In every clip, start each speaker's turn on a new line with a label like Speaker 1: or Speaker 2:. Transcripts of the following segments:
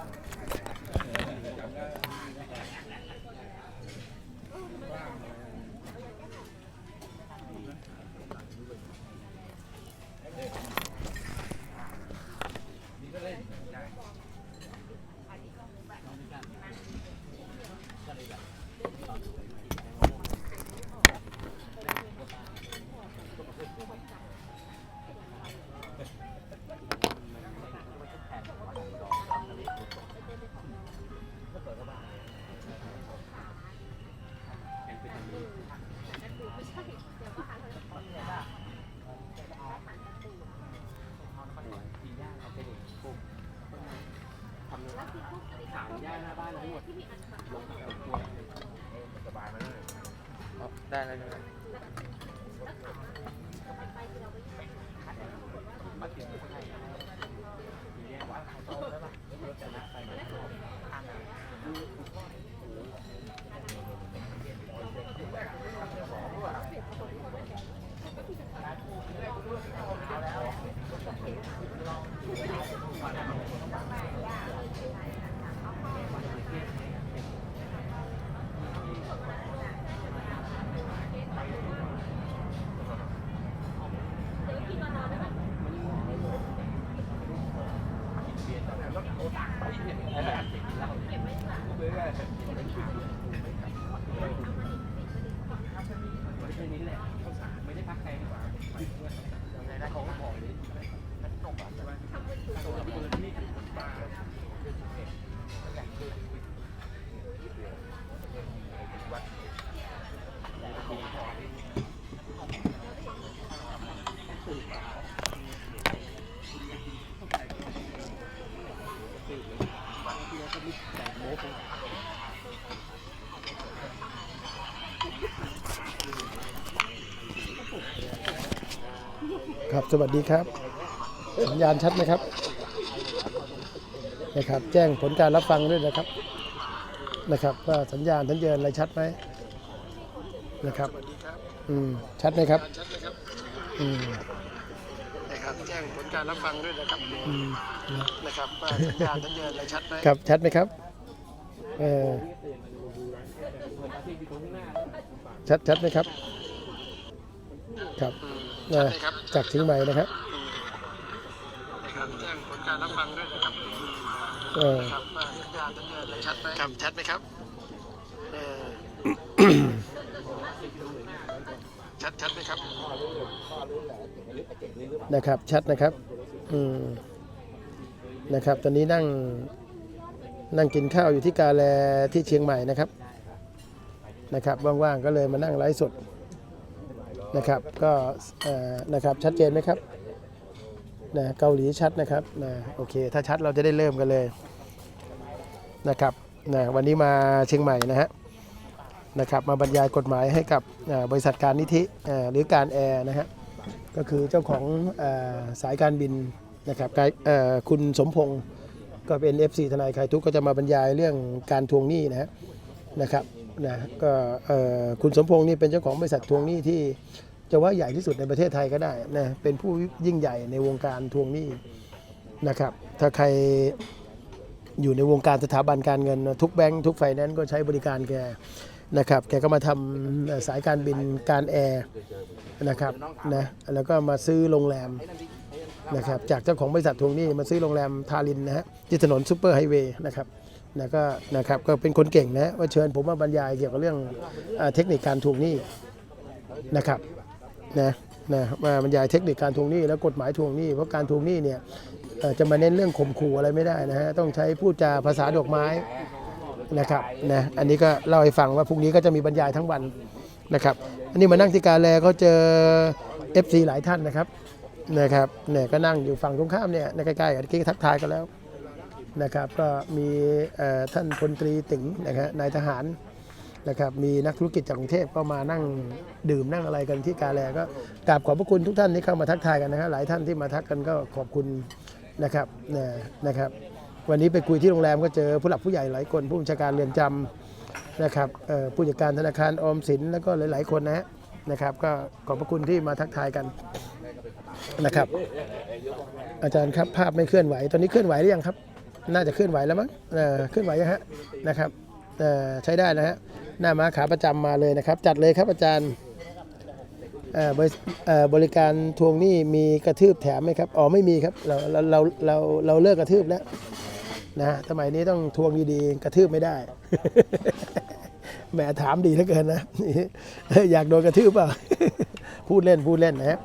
Speaker 1: Thank you. สวัสดีครับ สัญญาณชัดไหมครับนะครับ แจ้งผลการรับฟังด้วยนะครับนะครับว่าสัญญาณสัญญาณอะไรชัดไหมนะครับอืมชัดไหมครับอืมนะครับแจ้งผลการรับฟังด้วยนะครับอืมนะครับว่าสัญญาณสัญญาณอะไรชัดไหมครับชัดไหมครับเออชัดชัดไหมครับ ครับ นะจากเชียงใหม่นะครับแจ้งผลการรับฟังด้วยนะครับเออครับสัญญาณสัญญาณอะไรชัดไหมครับชัดไหมครับเออชัดชัดไหมครับนะครับ ชัดนะครับ อืมนะครับ ตอนนี้นั่งนั่งกินข้าวอยู่ที่กาแลที่เชียงใหม่นะครับ นะครับ ว่างๆ ก็เลยมานั่งไลฟ์สด นะครับก็นะครับชัดเจนไหมครับนะเกาหลีชัดนะครับนะโอเค ถ้าชัดเราจะได้เริ่มกันเลยนะครับนะวันนี้มาเชียงใหม่นะฮะนะครับมาบรรยายกฎหมายให้กับบริษัทการนิธิหรือการแอร์นะฮะก็คือเจ้าของอสายการบินนะครับคุณสมพงศ์ก็เป็น FC ทนายใครทุกก็จะมาบรรยายเรื่องการทวงหนี้นะฮะนะครับ นะก็คุณสมพงศ์นี่เป็นเจ้าของบริษัททวงหนี้ที่จะว่าใหญ่ที่สุดในประเทศไทยก็ได้นะเป็นผู้ยิ่งใหญ่ในวงการทวงหนี้นะครับถ้าใครอยู่ในวงการสถาบันการเงิน ทุกแบงก์ทุกไฟแนนซ์ก็ใช้บริการแกนะครับแกก็มาทำสายการบินการแอร์นะครับนะแล้วก็มาซื้อโรงแรมนะครับจากเจ้าของบริษัททวงหนี้มาซื้อโรงแรมทารินนะฮะที่ถนนซูเปอร์ไฮเวย์นะครับ นะก็นะครับก็เป็นคนเก่งนะว่าเชิญผมมาบรรยายเกี่ยวกับเรื่องเอเทคนิคการทวงหนี้นะครับนะนะมาบรรยายเทคนิคการทวงหนี้แล้วกฎหมายทวงหนี้เพราะการทวงหนี้เนี่ยจะมาเน้นเรื่องข่มขู่อะไรไม่ได้นะฮะต้องใช้พูดจาภาษาดอกไม้นะครับนะอันนี้ก็เล่าให้ฟังว่าพรุ่งนี้ก็จะมีบรรยายทั้งวันนะครับอันนี้มานั่งที่การแลก็เจอ FC หลายท่านนะครับนะครับเนี่ยก็นั่งอยู่ฝั่งตรงข้ามเนี่ยในใกล้ๆกันกี้ทักทายกันแล้ว นะครับก็มีท่านพลตรีติ๋งนะครับนายทหารนะครับมีนักธุรกิจจากกรุงเทพก็มานั่งดื่มนั่งอะไรกันที่กาแลก็กราบขอบพระคุณทุกท่านที่เข้ามาทักทายกันนะฮะหลายท่านที่มาทักกันก็ขอบคุณนะครับนะครับ วันนี้ไปคุยที่โรงแรมก็เจอผู้หลักผู้ใหญ่หลายคนผู้บัญชาการเรือนจำนะครับผู้จัดการธนาคารออมสินแล้วก็หลาย ๆ คนนะฮะนะครับ ก็ขอบพระคุณที่มาทักทายกันนะครับ อาจารย์ครับภาพไม่เคลื่อนไหว ตอนนี้เคลื่อนไหวหรือยังครับ น่าจะเคลื่อนไหวแล้วมั้งเออเคลื่อนไหวยังฮะนะครับเออใช้ได้นะฮะหน้าม้าขาประจำมาเลยนะครับ จัดเลยครับอาจารย์เอ่อบริเอ่อบริการทวงหนี้มีกระทืบแถมไหมครับอ๋อไม่มีครับเราเราเราเราเราเลิกกระทืบแล้วนะสมัยนี้ต้องทวงดีๆกระทืบไม่ได้แหมถามดีเหลือเกินนะอยากโดนกระทืบเปล่าพูดเล่นพูดเล่นนะฮะ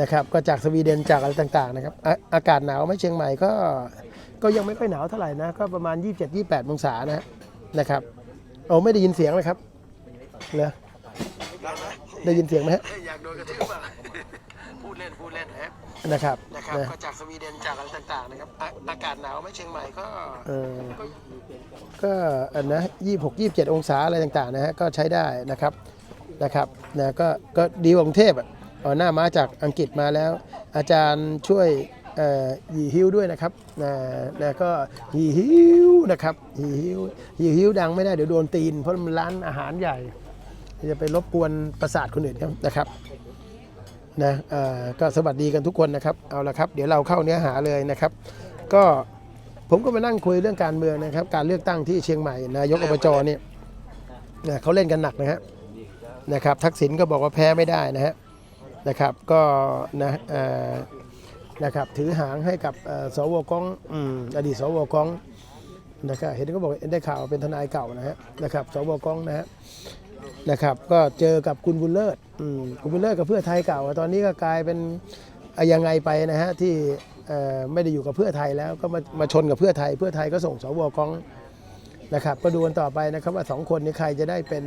Speaker 1: นะครับ ก็จากสวีเดนจากอะไรต่าง ๆ นะครับอะอากาศหนาวไหมเชียงใหม่ก็ ก็ยังไม่ค่อยหนาวเท่าไหร่นะ ก็ประมาณ 27-28องศานะฮะนะครับโอ้ไม่ได้ยินเสียงเลยครับเหรอได้ยินเสียงไหมฮะอยากโดนกระทืบเปล่าพูดเล่นพูดเล่นนะนะครับนะครับก็จากสวีเดนจากอะไรต่างๆนะครับอะอากาศหนาวไหมเชียงใหม่ก็เออก็อันนะยี่หกยี่เจ็ดองศาอะไรต่างๆนะฮะก็ใช้ได้นะครับนะครับนะก็ก็ดีกว่ากรุงเทพอะเอาหน้ามาจากอังกฤษมาแล้ว อาจารย์ช่วยเอ่อห ยีฮิ้วด้วยนะครับนะนะก็หยีฮิ้วนะครับหยีฮิ้วหยีฮิ้วดังไม่ได้เดี๋ยวโดนตีน เพราะมันร้านอาหารใหญ่ จะไปรบกวนประสาทคนอื่นนะครับนะอ่อก็สวัสดีกันทุกคนนะครับเอาละครับ เดี๋ยวเราเข้าเนื้อหาเลยนะครับ ก็ผมก็มานั่งคุยเรื่องการเมืองนะครับ การเลือกตั้งที่เชียงใหม่นายกอบจเนี่ยนะเขาเล่นกันหนักนะฮะนะครับทักษิณก็บอกว่าแพ้ไม่ได้นะฮะนะครับก็นะอ่อ นะครับถือหางให้กับสวกองอดีตสวกองนะครับเห็นก็บอกได้ข่าวเป็นทนายเก่านะฮะนะครับสวกองนะฮะนะครับก็เจอกับคุณบุญเลิศคุณบุญเลิศกับเพื่อไทยเก่า ตอนนี้ก็กลายเป็นอะยังไงไปนะฮะที่ไม่ได้อยู่กับเพื่อไทยแล้วก็มามาชนกับเพื่อไทย เพื่อไทยก็ส่งสวกองนะครับก็ดูกันต่อไปนะครับว่าสองคนนี้ใครจะได้เป็น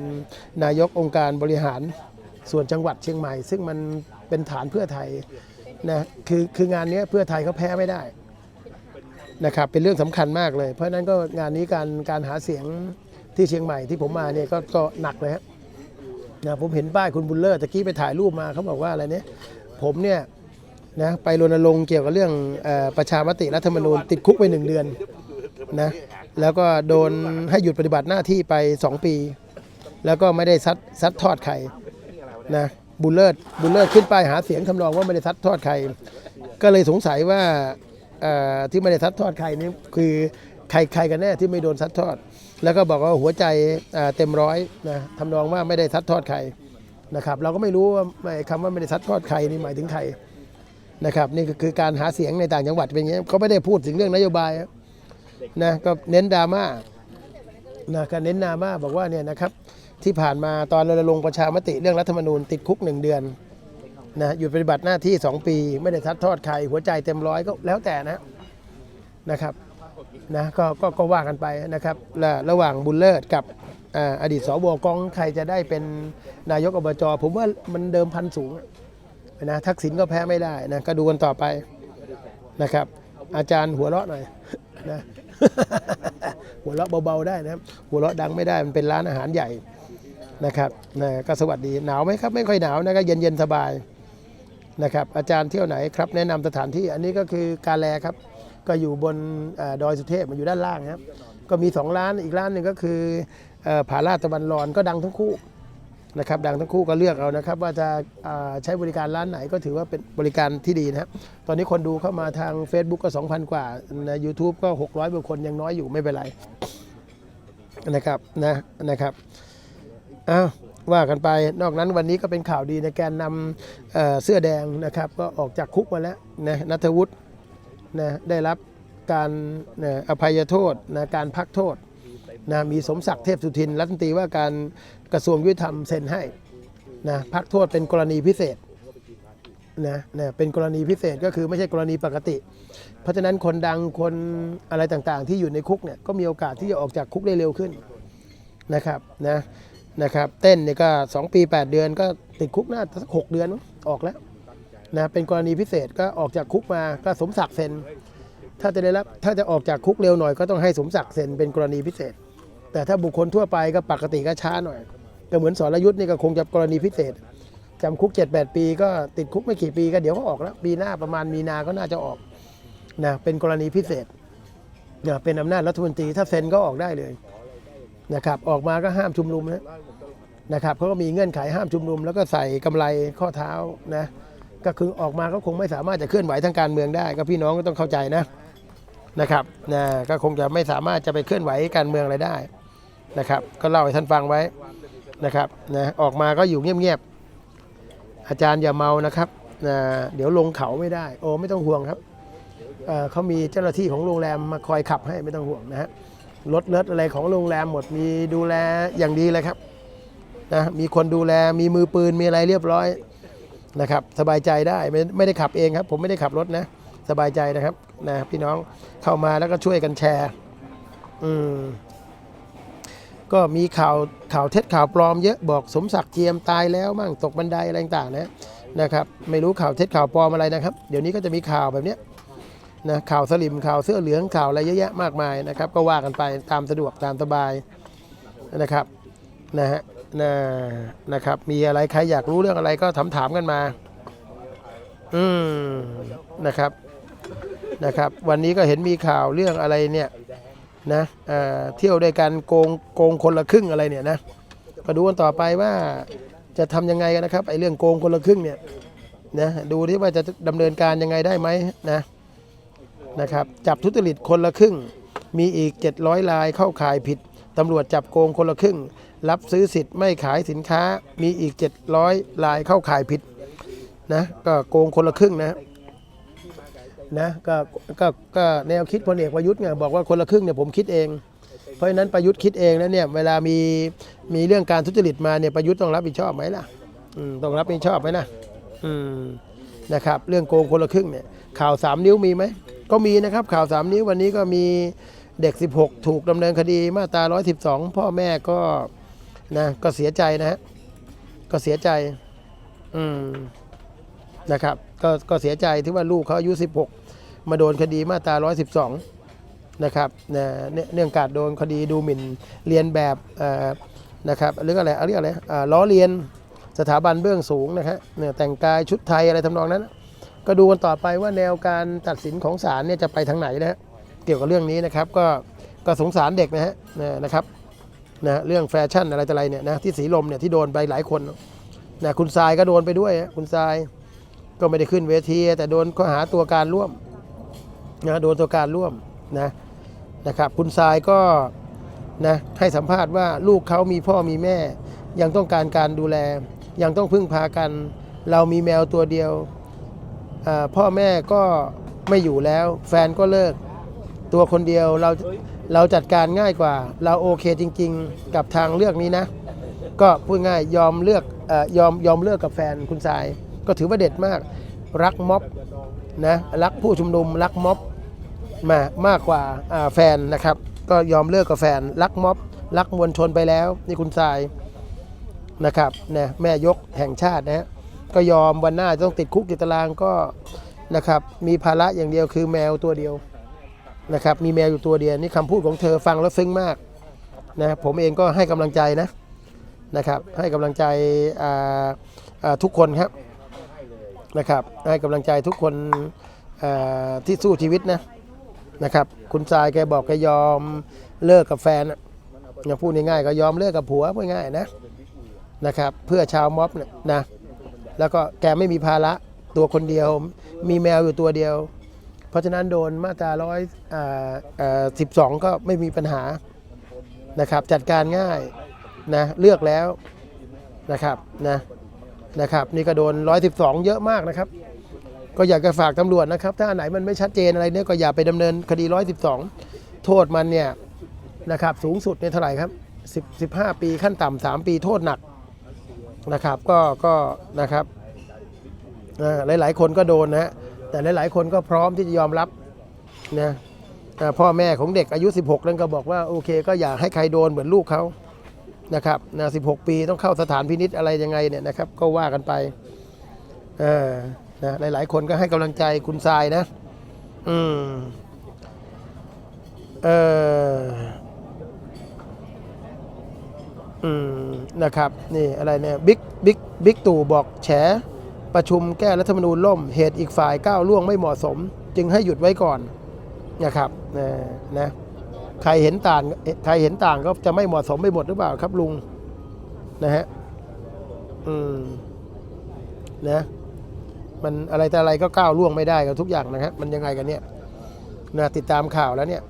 Speaker 1: นายกองค์การบริหารส่วนจังหวัดเชียงใหม่ ซึ่งมันเป็นฐานเพื่อไทย นะคือคืองานนี้เพื่อไทยเขาแพ้ไม่ได้นะครับเป็นเรื่องสำคัญมากเลย เพราะฉะนั้นก็งานนี้การการหาเสียงที่เชียงใหม่ที่ผมมาเนี่ยก็ก็หนักเลยฮะนะผมเห็นป้ายคุณบุญเลิศตะกี้ไปถ่ายรูปมาเขาบอกว่าอะไรเนี่ยผมเนี่ยนะไปรณรงค์เกี่ยวกับเรื่องอประชามติรัฐธรรมนูญติดคุกไปหนึ่งเดือนนะแล้วก็โดนให้หยุดปฏิบัติหน้าที่ไป 2 ปี แล้วก็ไม่ได้ซัดซัดทอดใครนะ บุญเลิศบุญเลิศขึ้นไปหาเสียงทำนองว่าไม่ได้ซัดทอดใคร ก็เลยสงสัยว่าที่ไม่ได้ซัดทอดใครนี่คือใครใครกันแน่ที่ไม่โดนซัดทอด แล้วก็บอกว่าหัวใจเต็มร้อยนะทำนองว่าไม่ได้ซัดทอดใครนะครับ เราก็ไม่รู้ว่าคำว่าไม่ได้ซัดทอดใครนี่หมายถึงใครนะครับนี่ก็คือการหาเสียงในต่างจังหวัดเป็นอย่างนี้เขาไม่ได้พูดถึงเรื่องนโยบายนะก็เน้นดราม่านะก็เน้นดราม่าบอกว่าเนี่ยนะครับ ที่ผ่านมาตอนรณรงค์ประชามติเรื่องรัฐธรรมนูญติดคุกหนึ่งเดือนนะหยุดปฏิบัติหน้าที่ 2 ปี ไม่ได้ทัดทอดใครหัวใจเต็มร้อยก็แล้วแต่นะนะครับนะก็ก็ก็ว่ากันไปนะครับและระหว่างบุญเลิศกับออดีตสวกองใครจะได้เป็นนายกอบจผมว่ามันเดิมพันสูงนะทักษิณก็แพ้ไม่ได้นะก็ดูกันต่อไปนะครับ อาจารย์หัวเราะหน่อยนะหัวเราะเบาๆได้นะหัวเราะดังไม่ได้มันเป็นร้านอาหารใหญ่ นะครับนะก็สวัสดีหนาวไหมครับไม่ค่อยหนาวนะก็เย็นๆสบายนะครับอาจารย์เที่ยวไหนครับแนะนำสถานที่อันนี้ก็คือกาแลครับก็อยู่บนอดอยสุเทพมันอยู่ด้านล่างครับก็มีสองร้านอีกร้านหนึ่งก็คืออผาลาดตะวันรอนก็ดังทั้งคู่นะครับดังทั้งคู่ก็เลือกเอานะครับ ว่าจะาใช้บริการร้านไหนก็ถือว่าเป็นบริการที่ดีนะครับตอนนี้คนดูเข้ามาทาง Facebook ก็ 2,000 กว่าใน YouTube ก็ 600กว่าคนยังน้อยอยู่ไม่เป็นไรนะครับนะนะครับ อ้าวว่ากันไปนอกนั้นวันนี้ก็เป็นข่าวดีในการนำเเสื้อแดงนะครับ ก็ออกจากคุกมาแล้วนะนัทวุฒินะได้รับการนะอภัยโทษนะการพักโทษนะมีสมศักดิ์เทพสุทินรัฐมนตรีว่าการกระทรวงยุติธรรมเซ็นให้นะพักโทษเป็นกรณีพิเศษนะนะเป็นกรณีพิเศษก็คือไม่ใช่กรณีปกติ เพราะฉะนั้นคนดังคนอะไรต่างๆ ที่อยู่ในคุกเนี่ยก็มีโอกาสที่จะออกจากคุกได้เร็วขึ้นนะครับนะ นะครับ เต้นเนี่ยก็ 2 ปี 8 เดือนก็ติดคุกน่าจะสักหกเดือนออกแล้วนะเป็นกรณีพิเศษก็ออกจากคุกมาก็สมศักดิ์เซ็น ถ้าจะได้รับถ้าจะออกจากคุกเร็วหน่อยก็ต้องให้สมศักดิ์เซ็นเป็นกรณีพิเศษ แต่ถ้าบุคคลทั่วไปก็ปกติก็ช้าหน่อยก็เหมือนสรยุทธ์นี่ก็คงจะกรณีพิเศษจำคุก 7-8 ปีก็ติดคุกไม่กี่ปีก็เดี๋ยวก็ออกแล้วปีหน้าประมาณมีนาก็น่าจะออกนะเป็นกรณีพิเศษนะเป็นอำนาจรัฐมนตรีถ้าเซ็นก็ออกได้เลย นะครับออกมาก็ห้ามชุมนุมนะนะครับเขาก็มีเงื่อนไขห้ามชุมนุม แล้วก็ใส่กำไรข้อเท้านะก็คือออกมาก็คงไม่สามารถจะเคลื่อนไหวทางการเมืองได้ ก็พี่น้องก็ต้องเข้าใจนะนะครับนะก็คงจะไม่สามารถจะไปเคลื่อนไหวการเมืองอะไรได้นะครับ ก็เล่าให้ท่านฟังไว้นะครับนะออกมาก็อยู่เงียบๆอาจารย์อย่าเมานะครับนะเดี๋ยวลงเขาไม่ได้ โอ้ไม่ต้องห่วงครับเอ่อเขามีเจ้าหน้าที่ของโรงแรมมาคอยขับให้ไม่ต้องห่วงนะฮะ รถเลิศอะไรของโรงแรมหมดมีดูแลอย่างดีเลยครับนะมีคนดูแลมีมือปืนมีอะไรเรียบร้อยนะครับสบายใจได้ไม่ไม่ได้ขับเองครับ ผมไม่ได้ขับรถนะ สบายใจนะครับนะพี่น้องเข้ามาแล้วก็ช่วยกันแชร์อืมก็มีข่าวข่าวเท็จข่าวปลอมเยอะบอกสมศักดิ์เจียมตายแล้วมั่งตกบันไดอะไรต่างๆนะนะครับ ไม่รู้ข่าวเท็จข่าวปลอมอะไรนะครับ เดี๋ยวนี้ก็จะมีข่าวแบบเนี้ย นะข่าวสลิมข่าวเสื้อเหลืองข่าวอะไรเยอะแยะมากมายนะครับ ก็ว่ากันไปตามสะดวกตามสบายนะครับนะฮะนะนะครับ มีอะไรใครอยากรู้เรื่องอะไรก็ถามถามกันมา อืมนะครับนะครับ วันนี้ก็เห็นมีข่าวเรื่องอะไรเนี่ยนะเอ่อเที่ยวด้วยกันโกงโกงคนละครึ่งอะไรเนี่ยนะก็ดูกันต่อไปว่าจะทำยังไงกันนะครับไอ้เรื่องโกงคนละครึ่งเนี่ยนะดูที่ว่าจะดำเนินการยังไงได้ไหมนะ นะครับจับทุจริตคนละครึ่ง มีอีก 700รายเข้าข่ายผิดตำรวจจับโกงคนละครึ่ง รับซื้อสิทธิ์ไม่ขายสินค้ามีอีก 700รายเข้าข่ายผิดนะก็โกงคนละครึ่งนะนะก็ก็ก็แนวคิดพลเอกประยุทธ์เนี่ยบอกว่าคนละครึ่งเนี่ยผมคิดเอง เพราะฉะนั้นประยุทธ์คิดเองแล้วเนี่ยเวลามีมีเรื่องการทุจริตมาเนี่ยประยุทธ์ต้องรับผิดชอบไหมล่ะต้องรับผิดชอบไหมนะนะครับเรื่องโกงคนละครึ่งเนี่ยข่าวสามนิ้วมีไหม ก็มีนะครับข่าวสามนิ้วันนี้ก็มีเด็ก 16 ถูกดำเนินคดีมาตรา 112 พ่อแม่ก็นะก็เสียใจนะฮะก็เสียใจอืมนะครับก็ก็เสียใจที่ว่าลูกเขาอายุ 16 มาโดนคดีมาตรา 112 นะครับนะเนื่องเนื่องจากโดนคดีดูหมิ่นเรียนแบบอ่อนะครับเรื่องอะไรเรื่องอะไรอ่าล้อเลียนสถาบันเบื้องสูงนะฮะเนี่ยแต่งกายชุดไทยอะไรทำนองนั้น ก็ดูกันต่อไปว่าแนวการตัดสินของศาลเนี่ยจะไปทางไหนนะฮะเกี่ยวกับเรื่องนี้นะครับ ก็ก็สงสารเด็กนะฮะนะครับนะเรื่องแฟชั่นอะไรต่ออะไรเนี่ยนะที่สีลมเนี่ยที่โดนไปหลายคนนะคุณทรายก็โดนไปด้วยคุณทรายก็ไม่ได้ขึ้นเวที แต่โดนข้อหาตัวการร่วมนะโดนตัวการร่วมนะนะครับคุณทรายก็นะให้สัมภาษณ์ว่าลูกเขามีพ่อมีแม่ ยังต้องการการดูแล ยังต้องพึ่งพากัน เรามีแมวตัวเดียว พ่อแม่ก็ไม่อยู่แล้ว แฟนก็เลิก ตัวคนเดียวเราเราจัดการง่ายกว่า เราโอเคจริง ๆ กับทางเลือกนี้นะ ก็พูดง่ายยอมเลือกอยอมยอมเลือกกับแฟนคุณทราย ก็ถือว่าเด็ดมาก รักม็อบนะรักผู้ชุมนุมรักม็อบมามากกว่าอ่าแฟนนะครับ ก็ยอมเลิกกับแฟน รักม็อบ รักมวลชนไปแล้ว นี่คุณทรายนะครับนะแม่ยกแห่งชาตินะฮะ ก็ยอมวันหน้าจะต้องติดคุกติดตารางก็นะครับมีภาระอย่างเดียวคือแมวตัวเดียวนะครับมีแมวอยู่ตัวเดียวนี่คำพูดของเธอฟังแล้วซึ้งมากนะผมเองก็ให้กำลังใจนะนะครับให้กำลังใจทุกคนครับนะครับให้กำลังใจทุกคนที่สู้ชีวิตนะนะครับคุณทรายแกบอกแกยอมเลิกกับแฟนอะอย่างพูดง่ายๆก็ยอมเลิกกับผัวพูดง่ายๆนะนะครับเพื่อชาวม็อบเนี่ยนะ แล้วก็แกไม่มีภาระตัวคนเดียว มีแมวอยู่ตัวเดียว เพราะฉะนั้นโดนมาตราร้อยสิบสองก็ไม่มีปัญหานะครับจัดการง่ายนะเลือกแล้วนะครับนะนะครับนี่ก็โดน112เยอะมากนะครับ ก็อยากจะฝากตำรวจนะครับ ถ้าไหนมันไม่ชัดเจนอะไรเนี่ยก็อย่าไปดำเนินคดี112โทษมันเนี่ยนะครับสูงสุดเนี่ยเท่าไหร่ครับ10 15ปีขั้นต่ำ3ปีโทษหนัก นะครับก็ก็นะครับอ่าหลายๆคนก็โดนนะฮะแต่หลายๆคนก็พร้อมที่จะยอมรับนะอ่าพ่อแม่ของเด็กอายุ 16 นั่นก็บอกว่าโอเค ก็อย่าให้ใครโดนเหมือนลูกเขานะครับนะ16 ปีต้องเข้าสถานพินิษอะไรยังไงเนี่ยนะครับ ก็ว่ากันไปเออนะหลายๆคนก็ให้กำลังใจคุณทรายนะ อืมเออ อืมนะครับนี่อะไรเนี่ยบิ๊กบิ๊กบิ๊กตู่บอกแฉประชุมแก้รัฐธรรมนูญล่ม เหตุอีกฝ่ายก้าวล่วงไม่เหมาะสม จึงให้หยุดไว้ก่อนนะครับนะนะใครเห็นต่างใครเห็นต่างก็จะไม่เหมาะสมไปหมดหรือเปล่าครับลุงนะฮะอืมนะมันอะไรแต่อะไรก็ก้าวล่วงไม่ได้กับทุกอย่างนะครับมันยังไงกันเนี่ยนะติดตามข่าวแล้วเนี่ย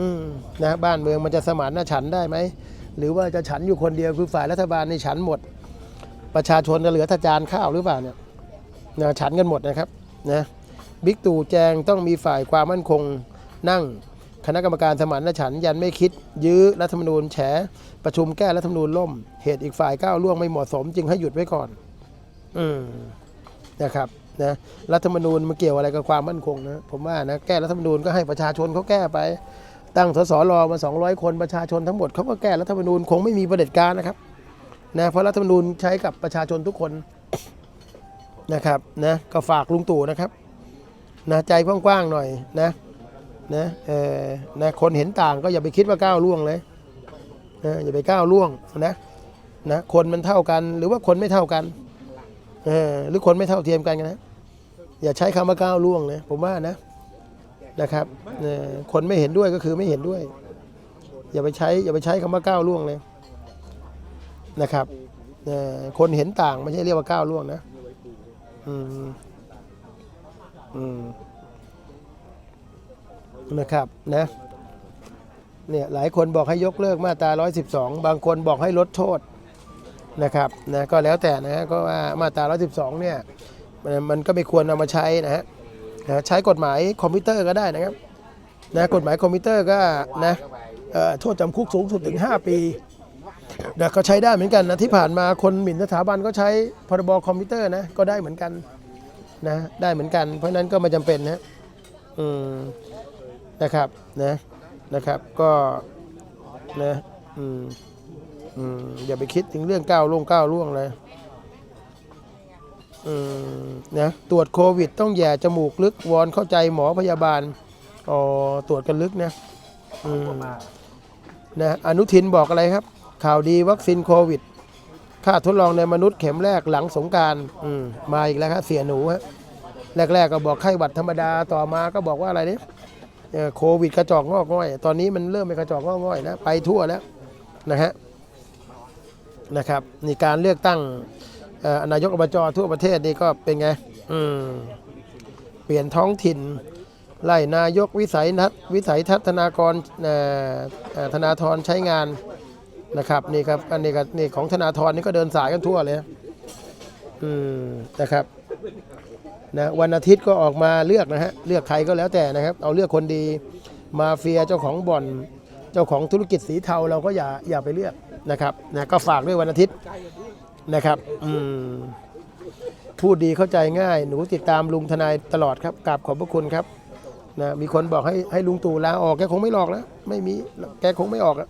Speaker 1: อืมนะบ้านเมืองมันจะสมานฉันได้ไหม หรือว่าจะฉันอยู่คนเดียวคือฝ่ายรัฐบาลในฉันหมด ประชาชนจะเหลือทจานข้าวหรือเปล่าเนี่ยนะฉันกันหมดนะครับนะบิ๊กตู่แจงต้องมีฝ่ายความมั่นคงนั่ง คณะกรรมการสมานฉันยันไม่คิด ยื้อรัฐธรรมนูญแฉ ประชุมแก้รัฐธรรมนูญล่ม เหตุอีกฝ่ายก้าวล่วงไม่เหมาะสม จึงให้หยุดไว้ก่อน อืมนะครับนะรัฐธรรมนูญมันเกี่ยวอะไรกับความมั่นคงนะผมว่านะแก้รัฐธรรมนูญก็ให้ประชาชนเขาแก้ไป ตั้งสสรมา 200 คนประชาชนทั้งหมดเขาก็แก้รัฐธรรมนูญคงไม่มีประเด็จการนะครับนะเพราะรัฐธรรมนูญใช้กับประชาชนทุกคนนะครับนะก็ฝากลุงตู่นะครับนะใจกว้างๆหน่อยนะนะเออนะคนเห็นต่างก็อย่าไปคิดว่าก้าวล่วงเลยนะอย่าไปก้าวล่วงนะนะคนมันเท่ากันหรือว่าคนไม่เท่ากันเออหรือคนไม่เท่าเทียมกันนะอย่าใช้คำว่าก้าวล่วงเลยผมว่านะ นะครับคนไม่เห็นด้วยก็คือไม่เห็นด้วย อย่าไปใช้อย่าไปใช้คำว่าก้าวล่วงเลยนะครับคนเห็นต่างไม่ใช่เรียกว่าก้าวล่วงนะอืมอืมนะครับนะเนี่ยหลายคนบอกให้ยกเลิกมาตรา 112 บางคนบอกให้ลดโทษนะครับนะก็แล้วแต่นะฮะก็ว่ามาตรา 112 เนี่ยมันมันก็ไม่ควรเอามาใช้นะฮะ นะใช้กฎหมายคอมพิวเตอร์ก็ได้นะครับนะกฎหมายคอมพิวเตอร์ก็นะโทษจำคุกสูงสุดถึง 5 ปีนะก็ใช้ได้เหมือนกันนะที่ผ่านมาคนหมิ่นสถาบันก็ใช้พรบคอมพิวเตอร์นะก็ได้เหมือนกันนะได้เหมือนกัน เพราะนั้นก็ไม่จำเป็นนะอืมนะครับนะนะครับก็นะอืมอืมอย่าไปคิดถึงเรื่องก้าวล่วงก้าวล่วงเลย นะตรวจโควิด ต้องแย่จมูกลึกวอนเข้าใจหมอพยาบาลอ๋อตรวจกันลึกนะนะอนุทินบอกอะไรครับ ข่าวดีวัคซีนโควิด ค่าทดลองในมนุษย์เข็มแรกหลังสงกรารมาอีกแล้วครับเสียหนูฮะแรก ๆ ก็บอกไข้หวัดธรรมดาต่อมาก็บอกว่าอะไรเนี่ยโควิดกระจอกงอกง่อย ตอนนี้มันเริ่มเป็นกระจอกงอกง่อยแล้วไปทั่วแล้วนะฮะนะครับนี่การเลือกตั้ง นายกอบจทั่วประเทศนี่ก็เป็นไงเปลี่ยนท้องถิ่น ไล่นายกวิสัยทัศน์วิสัยทัศนากรธนาธรใช้งานนะครับนี่ครับอันนี้ก็นี่ของธนาธรนี่ก็เดินสายกันทั่วเลยอืมนะครับนะวันอาทิตย์ก็ออกมาเลือกนะฮะเลือกใครก็แล้วแต่นะครับ เอาเลือกคนดีมาเฟียเจ้าของบ่อน เจ้าของธุรกิจสีเทาเราก็อย่าอย่าไปเลือกนะครับนะก็ฝากด้วยวันอาทิตย์ นะครับ อืมพูดดีเข้าใจง่าย หนูติดตามลุงทนายตลอดครับกราบขอบพระคุณครับนะมีคนบอกให้ให้ลุงตู่ลาออกแกคงไม่หลอกแล้วไม่มีแกคงไม่ออกอะ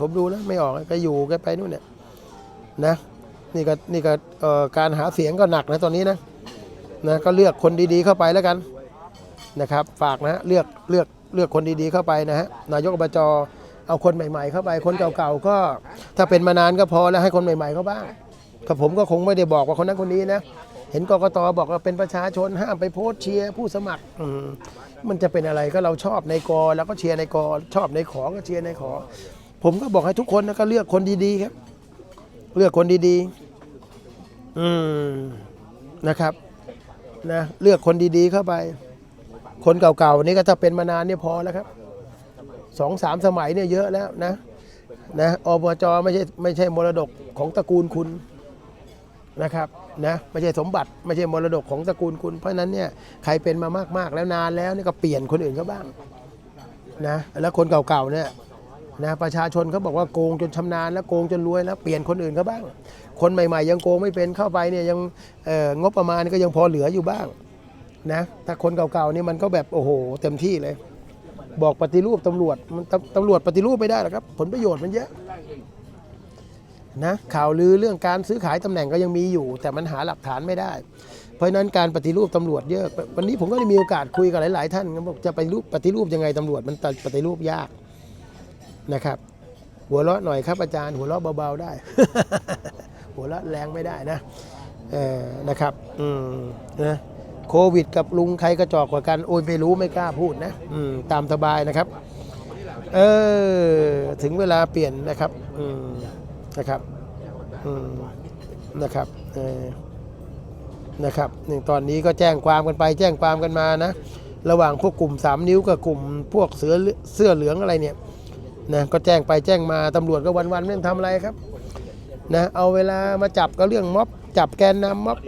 Speaker 1: ผมดูแล้วไม่ออกแกอยู่แกไปนู่นเนี่ยนะนี่ก็นี่ก็การหาเสียงก็หนักนะตอนนี้นะนะก็เลือกคนดีๆเข้าไปแล้วกันนะครับ ฝากนะเลือกเลือกเลือกคนดีๆเข้าไปนะฮะนายกอบจ เอาคนใหม่ๆเข้าไป คนเก่าๆก็ ถ้าเป็นมานานก็พอแล้วให้คนใหม่ๆเขาบ้างกับผมก็คงไม่ได้บอกว่าคนนั้นคนนี้นะ เห็นกกตบอกว่าเป็นประชาชนห้ามไปโพสเชียร์ผู้สมัครมมันจะเป็นอะไรก็เราชอบในกอแล้วก็เชียร์ในกอชอบในขอก็เชียร์ในขอ ผมก็บอกให้ทุกคนนะก็เลือกคนดีๆครับ เลือกคนดีๆ อืมนะครับนะเลือกคนดีๆเข้าไป คนเก่าๆนี่ก็ถ้าเป็นมานานเนี่ยพอแล้วครับ สองสามสมัยเนี่ยเยอะแล้วนะนะอบจไม่ใช่ไม่ใช่มรดกของตระกูลคุณนะครับนะไม่ใช่สมบัติไม่ใช่มรดกของตระกูลคุณ เพราะนั้นเนี่ยใครเป็นมามากๆ แล้วนานแล้วนี่ก็เปลี่ยนคนอื่นเขาบ้างนะแล้วคนเก่าๆเนี่ยนะประชาชนเขาบอกว่าโกงจนชำนาญแล้วโกงจนรวยแล้วเปลี่ยนคนอื่นเขาบ้าง คนใหม่ๆ ยังโกงไม่เป็นเข้าไปเนี่ยยังเอ่องบประมาณก็ยังพอเหลืออยู่บ้างนะถ้าคนเก่าๆนี่มันก็แบบโอ้โห เต็มที่เลย บอกปฏิรูปตำรวจมันตำตำรวจปฏิรูปไม่ได้หรอกครับ ผลประโยชน์มันเยอะนะข่าวลือเรื่องการซื้อขายตำแหน่งก็ยังมีอยู่ แต่มันหาหลักฐานไม่ได้ เพราะฉะนั้นการปฏิรูปตำรวจเยอะวันนี้ผมก็ได้มีโอกาสคุยกับหลาย ๆ ท่านบอกจะไปรูปปฏิรูปยังไงตำรวจมันปฏิรูปยากนะครับ หัวเราะหน่อยครับอาจารย์ หัวเราะเบา ๆ ได้ หัวเราะแรงไม่ได้นะเออนะครับ อืมนะ โควิด กับลุงใครกระจอกกว่ากัน โอ้ยไม่รู้ไม่กล้าพูดนะอืมตามสบายนะครับ เออถึงเวลาเปลี่ยนนะครับอืมนะครับอืมนะครับเออนะครับหนึ่งตอนนี้ก็แจ้งความกันไปแจ้งความกันมานะ ระหว่างพวกกลุ่มสามนิ้วกับกลุ่มพวกเสือเสื้อเหลืองอะไรเนี่ยนะก็แจ้งไปแจ้งมาตำรวจก็วันๆไม่ต้องทำอะไรครับนะเอาเวลามาจับก็เรื่องม็อบ จับแกนนำม็อบ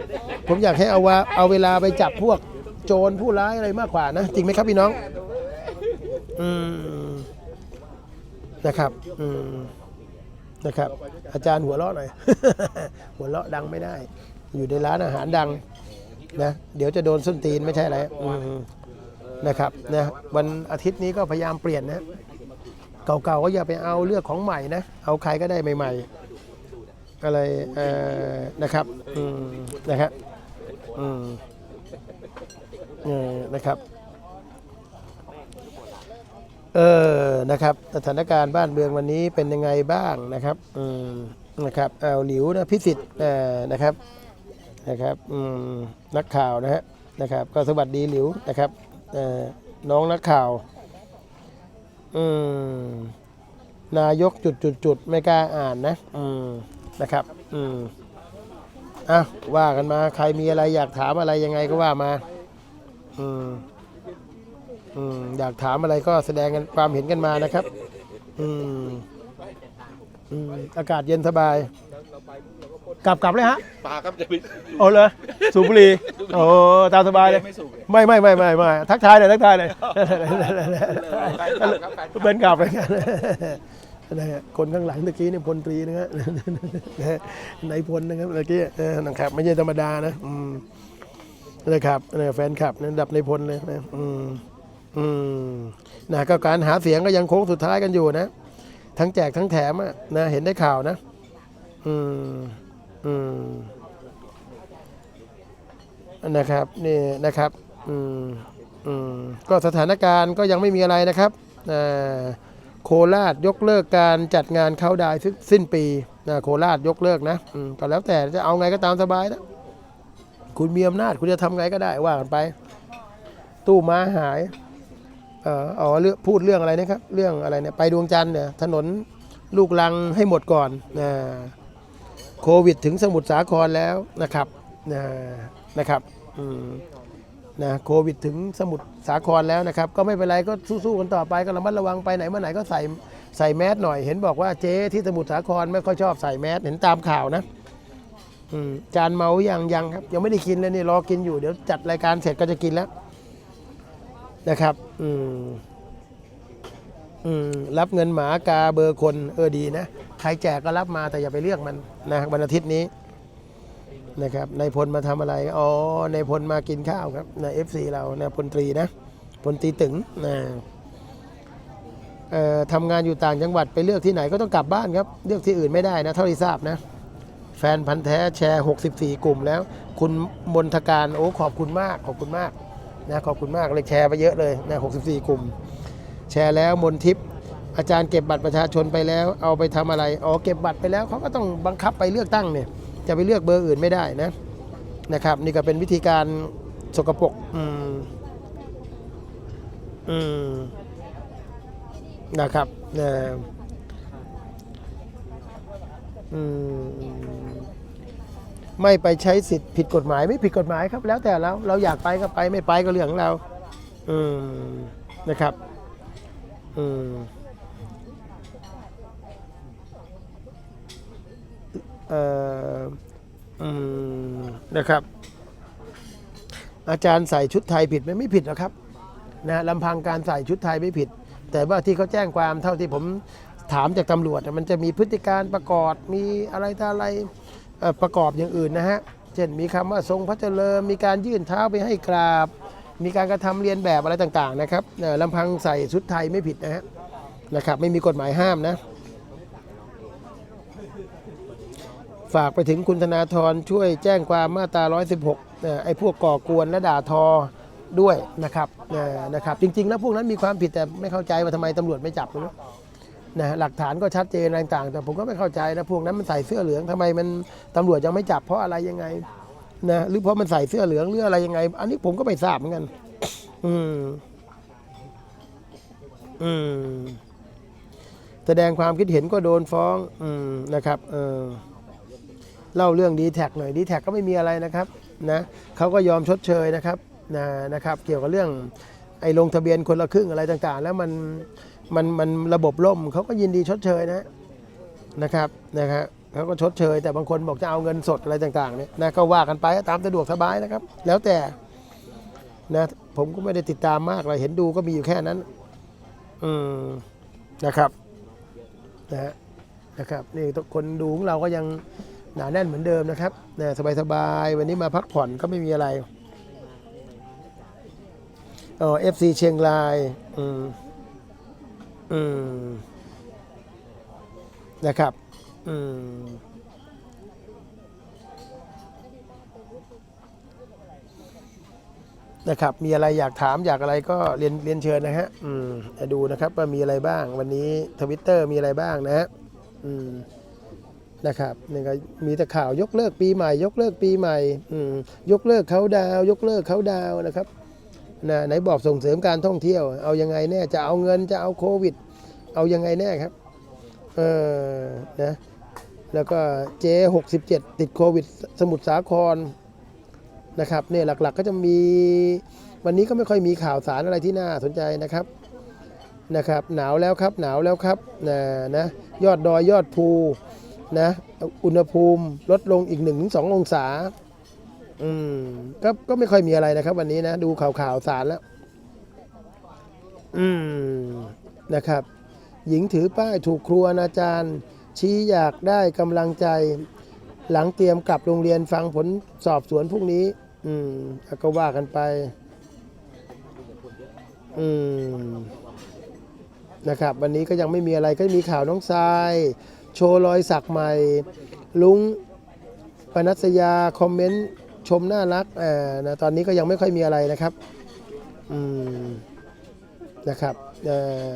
Speaker 1: ผมอยากให้เอาว่าเอาเวลาไปจับพวกโจรผู้ร้ายอะไรมากกว่านะ จริงไหมครับพี่น้อง อืมนะครับ อืมนะครับ อาจารย์หัวเราะหน่อย หัวเราะดังไม่ได้ อยู่ในร้านอาหารดังนะเดี๋ยวจะโดนส้นตีนไม่ใช่อะไรนะครับนะวันอาทิตย์นี้ก็พยายามเปลี่ยนนะ เก่าๆก็อย่าไปเอาเลือกของใหม่นะ เอาใครก็ได้ใหม่ ๆ ก็เลยเอ่อนะครับอืมนะครับอืมเออนะครับเออนะครับสถานการณ์บ้านเมืองวันนี้เป็นยังไงบ้างนะครับอืมนะครับเอาหลิวนะพิสิทธิ์เอ่อนะครับนะครับอืมนักข่าวนะฮะนะครับ ก็สวัสดีหลิวนะครับเอ่อน้องนักข่าวอืมนายกจุดจุดจุดไม่กล้าอ่านนะอืม นะครับ อืมอะว่ากันมาใครมีอะไรอยากถามอะไรยังไงก็ว่ามา อืมอืมอยากถามอะไรก็แสดงกันความเห็นกันมานะครับ อืมอืมอากาศเย็นสบาย กลับกลับเลยฮะ
Speaker 2: ปลาครับจะไป
Speaker 1: โอ้เลยสูบบุหรี่โอ้ตามสบายเลย
Speaker 2: ไม่สูบเลย
Speaker 1: ไม่ไม่ไม่ไม่ไม่ทักทายเลยทักทายเลยเป็นกลับเลยกั นะฮะคนข้างหลังเมื่อกี้เนี่ยพลตรีนะฮะนะฮะนายพลนะครับเมื่อกี้นะครับไม่ใช่ธรรมดานะอืมนะครับแฟนคลับนระดับในายพลเลยนะอืมอืมนะก็การหาเสียงก็ยังโค้งสุดท้ายกันอยู่นะ ทั้งแจกทั้งแถมอะนะเห็นได้ข่าวนะอืมอืมนะครับนี่นะครับอืมอืมก็สถานการณ์ก็ยังไม่มีอะไรนะครับอ่า โคราชยกเลิกการจัดงานเข้าดาวน์สิ้นปีนะโคราชยกเลิกนะก็แล้วแต่จะเอาไงก็ตามสบายนะคุณมีอำนาจคุณจะทำไงก็ได้ว่ากันไป ตู้ม้าหายเอ่ออ๋อเรื่องพูดเรื่องอะไรนะครับ เรื่องอะไรเนี่ยไปดวงจันทร์เนี่ยถนนลูกลังให้หมดก่อนนะโควิดถึงสมุทรสาครแล้วนะครับนะนะครับอืม นะโควิดถึงสมุทรสาครแล้วนะครับ ก็ไม่เป็นไรก็สู้ๆกันต่อไปก็ระมัดระวังไปไหนมาไหนก็ใส่ใส่แมสหน่อยเห็นบอกว่าเจ๊ที่สมุทรสาครไม่ค่อยชอบใส่แมสเห็นตามข่าวนะจานเมายังยังครับ ยังไม่ได้กินเลยนี่รอกินอยู่เดี๋ยวจัดรายการเสร็จก็จะกินแล้วนะครับ อืมอืมรับเงินหมากาเบอร์คนเออดีนะใครแจกก็รับมาแต่อย่าไปเลือกมันนะวันอาทิตย์นี้ นะครับนายพลมาทำอะไร อ๋อนายพลมากินข้าวครับนายเอฟซีเรานะพลตรีนะพลตรีตึงนะเอ่อทำงานอยู่ต่างจังหวัดไปเลือกที่ไหนก็ต้องกลับบ้านครับ เลือกที่อื่นไม่ได้นะ เท่าที่ทราบนะ แฟนพันธ์แท้แชร์ 64 กลุ่มแล้ว คุณมนทการโอ้ขอบคุณมากขอบคุณมากนะขอบคุณมากเลยแชร์ไปเยอะเลยนะ 64 กลุ่ม แชร์แล้วมนทิพย์อาจารย์เก็บบัตรประชาชนไปแล้ว เอาไปทำอะไรอ๋อเก็บบัตรไปแล้วเขาก็ต้องบังคับไปเลือกตั้งเนี่ย จะไปเลือกเบอร์อื่นไม่ได้นะนะครับ นี่ก็เป็นวิธีการสกปรกอืมอืมนะครับนะอืมไม่ไปใช้สิทธิ์ผิดกฎหมายไม่ผิดกฎหมายครับ แล้วแต่เราเราอยากไปก็ไปไม่ไปก็เรื่องของเรา อืมนะครับ อืมเอ่ออืม นะครับ อาจารย์ใส่ชุดไทยผิดไหมไม่ผิดหรอกครับนะลำพังการใส่ชุดไทยไม่ผิด แต่ว่าที่เขาแจ้งความเท่าที่ผมถามจากตำรวจมันจะมีพฤติการประกอบมีอะไรต่ออะไรประกอบอย่างอื่นนะฮะเช่นมีคำว่าทรงพระเจริญมีการยื่นเท้าไปให้กราบ มีการกระทำเรียนแบบอะไรต่างๆนะครับลำพังใส่ชุดไทยไม่ผิดนะฮะนะครับ ไม่มีกฎหมายห้ามนะ ฝากไปถึงคุณธนาธรช่วยแจ้งความมาตรา 116เอ่อไอ้พวกก่อกวนและด่าทอด้วยนะครับนะครับ จริง ๆ แล้วพวกนั้นมีความผิดแต่ไม่เข้าใจว่าทำไมตำรวจไม่จับไม่รู้นะหลักฐานก็ชัดเจนต่างๆ แต่ผมก็ไม่เข้าใจนะพวกนั้นมันใส่เสื้อเหลืองทำไมมันตำรวจยังไม่จับเพราะอะไรยังไงนะหรือเพราะมันใส่เสื้อเหลืองหรืออะไรยังไง อันนี้ผมก็ไม่ทราบเหมือนกัน อืมอืมแสดงความคิดเห็นก็โดนฟ้อง อืมนะครับ เออ เล่าเรื่องดีแท็กหน่อยดีแท็กก็ไม่มีอะไรนะครับนะเขาก็ยอมชดเชยนะครับนะนะครับเกี่ยวกับเรื่องไอ้ลงทะเบียนคนละครึ่งอะไรต่างๆ แล้วมันมันมันระบบล่มเขาก็ยินดีชดเชยนะนะครับนะครับเขาก็ชดเชย แต่บางคนบอกจะเอาเงินสดอะไรต่างๆเนี่ยนะก็ว่ากันไปตามสะดวกสบายนะครับ แล้วแต่นะผมก็ไม่ได้ติดตามมากเลยเห็นดูก็มีอยู่แค่นั้น อืมนะครับนะฮะนะครับนี่ทุกคนดูของเราก็ยัง หนาแน่นเหมือนเดิมนะครับนะสบายๆวันนี้มาพักผ่อนก็ไม่มีอะไรอ๋อเอฟซีเชียงรายอืมอืมนะครับอืมนะครับ มีอะไรอยากถามอยากอะไรก็เรียนเรียนเชิญนะฮะ อืมจะดูนะครับว่ามีอะไรบ้าง วันนี้ทวิตเตอร์มีอะไรบ้างนะฮะ อืม นะครับนี่ก็มีแต่ข่าวยกเลิกปีใหม่ ยกเลิกปีใหม่ยกเลิกเขาดาว ยกเลิกเขาดาวน์นะครับนะไหนบอกส่งเสริมการท่องเที่ยว เอายังไงแน่จะเอาเงินจะเอาโควิด เอายังไงแน่ครับเออนะแล้วก็เจ67 ติดโควิด สมุทรสาครนะครับเนี่ยหลักๆก็จะมีวันนี้ก็ไม่ค่อยมีข่าวสารอะไรที่น่าสนใจนะครับนะครับ หนาวแล้วครับหนาวแล้วครับนะนะยอดดอยยอดภู นะอุณหภูมิลดลงอีก 1-2 องศา อืมก็ก็ไม่ค่อยมีอะไรนะครับ วันนี้นะ ดูข่าวข่าวสารแล้ว อืมนะครับ หญิงถือป้ายถูกครูอนาจารย์ ชี้อยากได้กำลังใจ หลังเตรียมกลับโรงเรียนฟังผลสอบสวนพรุ่งนี้ อืมก็ว่ากันไป อืมนะครับ วันนี้ก็ยังไม่มีอะไรก็มีข่าวน้องทราย โชว์รอยสักใหม่ ลุงปนัสยาคอมเมนต์ชมน่ารักอ่านะตอนนี้ก็ยังไม่ค่อยมีอะไรนะครับอืมนะครับอ่อ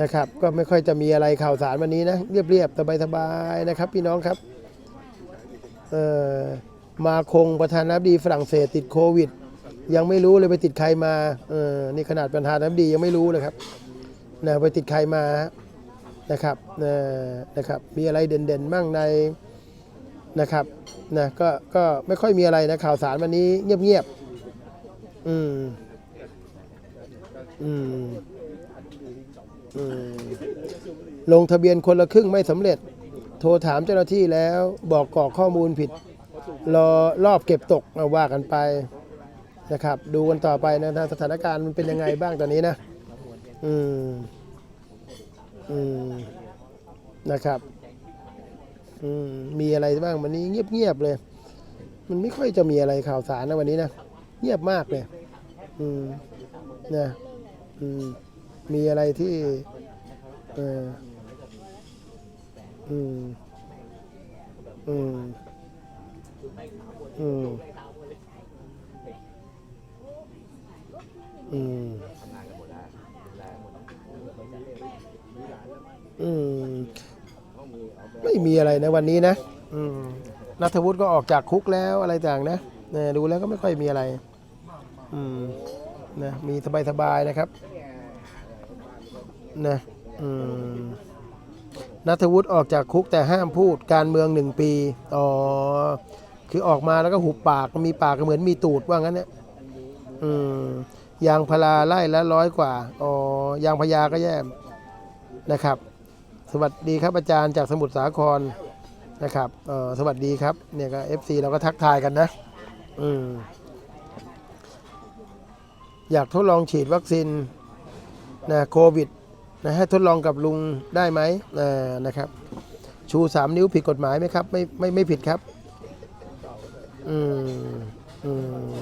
Speaker 1: นะครับก็ไม่ค่อยจะมีอะไรข่าวสารวันนี้นะเรียบๆสบายๆนะครับ พี่น้องครับเอ่อมาคงประธานาธิบดีฝรั่งเศสติดโควิด ยังไม่รู้เลยไปติดใครมาเออนี่ขนาดประธานาธิบดียังไม่รู้เลยครับนะไปติดใครมา นะครับนะครับ มีอะไรเด่นๆบ้างในนะครับนะก็ก็ไม่ค่อยมีอะไรนะข่าวสารวันนี้เงียบๆอืมอืมอืมลงทะเบียนคนละครึ่งไม่สำเร็จ โทรถามเจ้าหน้าที่แล้วบอกกรอกข้อมูลผิด รอรอบเก็บตกเอาว่ากันไปนะครับ ดูกันต่อไปนะสถานการณ์มันเป็นยังไงบ้างตอนนี้นะ อืม อืมนะครับ อืมมีอะไรบ้างวันนี้เงียบๆเลย มันไม่ค่อยจะมีอะไรข่าวสารนะวันนี้นะเงียบมากเลย อืมนะอืมมีอะไรที่ เอออืมอืมอืมอืม อืมไม่มีอะไรนะวันนี้นะ อืมนัทวุฒิก็ออกจากคุกแล้วอะไรต่างนะนี่ยดูแล้วก็ไม่ค่อยมีอะไร อืมนะมีสบายๆนะครับนะอืมนัทวุฒิออกจากคุกแต่ห้ามพูดการเมืองหนึ่งปี อ๋อ คือออกมาแล้วก็หุบปากมีปากก็เหมือนมีตูดว่างั้นเนี่ย อืมยางพาราไล่ละร้อยกว่า อ๋อ ยางพญาก็แย่นะครับ สวัสดีครับอาจารย์จากสมุทรสาครนะครับเออสวัสดีครับเนี่ยก็ FC เราก็ทักทายกันนะอืมอยากทดลองฉีดวัคซีนนะโควิดนะให้ทดลองกับลุงได้ไหมอ่านะครับ ชูสามนิ้วผิดกฎหมายไหมครับไม่ไม่ไม่ผิดครับอืมอืม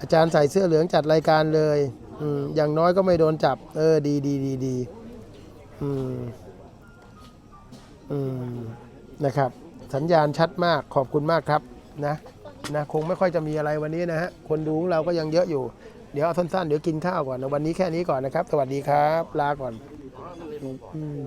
Speaker 1: อาจารย์ใส่เสื้อเหลืองจัดรายการเลยอืมอย่างน้อยก็ไม่โดนจับ เออดีดีดีดี อืม อืม นะครับ สัญญาณชัดมาก ขอบคุณมากครับนะ นะ คงไม่ค่อยจะมีอะไรวันนี้นะฮะ คนดูของเราก็ยังเยอะอยู่ เดี๋ยวเอาสั้นๆ เดี๋ยวกินข้าวก่อนนะ วันนี้แค่นี้ก่อนนะครับ สวัสดีครับ ลาก่อนอืม